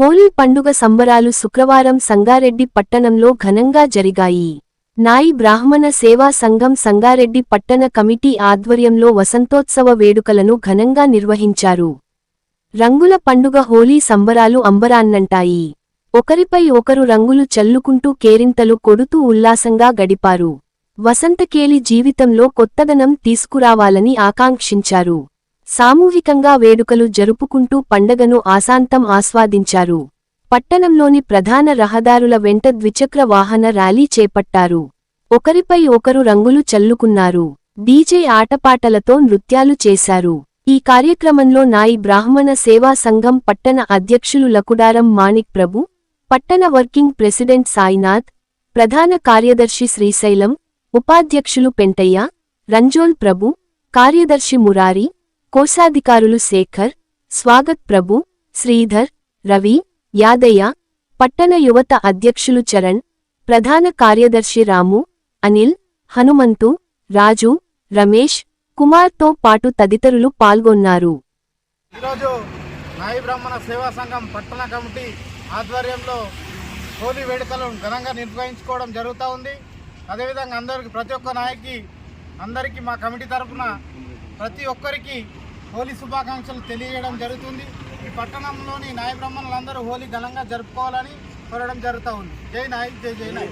హోలీ పండుగ సంబరాలు శుక్రవారం సంగారెడ్డి పట్టణంలో ఘనంగా జరిగాయి. నాయి బ్రాహ్మణ సేవా సంఘం సంగారెడ్డి పట్టణ కమిటీ ఆధ్వర్యంలో వసంతోత్సవ వేడుకలను ఘనంగా నిర్వహించారు. రంగుల పండుగ హోలీ సంబరాలు అంబరాన్నంటాయి. ఒకరిపై ఒకరు రంగులు చల్లుకుంటూ కేరింతలు కొడుతూ ఉల్లాసంగా గడిపారు. వసంతకేలి జీవితంలో కొత్తదనం తీసుకురావాలని ఆకాంక్షించారు. సామూహికంగా వేడుకలు జరుపుకుంటూ పండగను ఆశాంతం ఆస్వాదించారు. పట్టణంలోని ప్రధాన రహదారుల వెంట ద్విచక్ర వాహన ర్యాలీ చేపట్టారు. ఒకరిపై ఒకరు రంగులు చల్లుకున్నారు. డీజే ఆటపాటలతో నృత్యాలు చేశారు. ఈ కార్యక్రమంలో నాయి బ్రాహ్మణ సేవా సంఘం పట్టణ అధ్యక్షులు లకుడారం మాణిక్ ప్రభు పట్టణ వర్కింగ్ ప్రెసిడెంట్ సాయినాథ్ ప్రధాన కార్యదర్శి శ్రీశైలం ఉపాధ్యక్షులు పెంటయ్య రంజోల్ ప్రభు కార్యదర్శి మురారి కోశాధికారులు శేఖర్ స్వాగత్ ప్రభు శ్రీధర్ రవి యాదయ్య పట్టణ యువత అధ్యక్షులు చరణ్ ప్రధాన కార్యదర్శి రాము అనిల్ హనుమంతు రాజు రమేష్ కుమార్తో పాటు తదితరులు పాల్గొన్నారు. ఈరోజు నాయి బ్రాహ్మణ సేవా సంఘం పట్టణ కమిటీ ఆధ్వర్యంలో హోలీ వేడుకలు ఘనంగా నిర్వహించుకోవడం జరుగుతూ ఉంది. అదేవిధంగా అందరికి ప్రతి ఒక్క నాయకి అందరికీ మా కమిటీ తరఫున ప్రతి ఒక్కరికి హోలీ శుభాకాంక్షలు తెలియజేయడం జరుగుతుంది. ఈ పట్టణంలోని నాయ బ్రాహ్మణులందరూ హోలీ ఘనంగా జరుపుకోవాలని కోరడం జరుగుతూ ఉంది. జై నాయ్ జై జై నాయ్.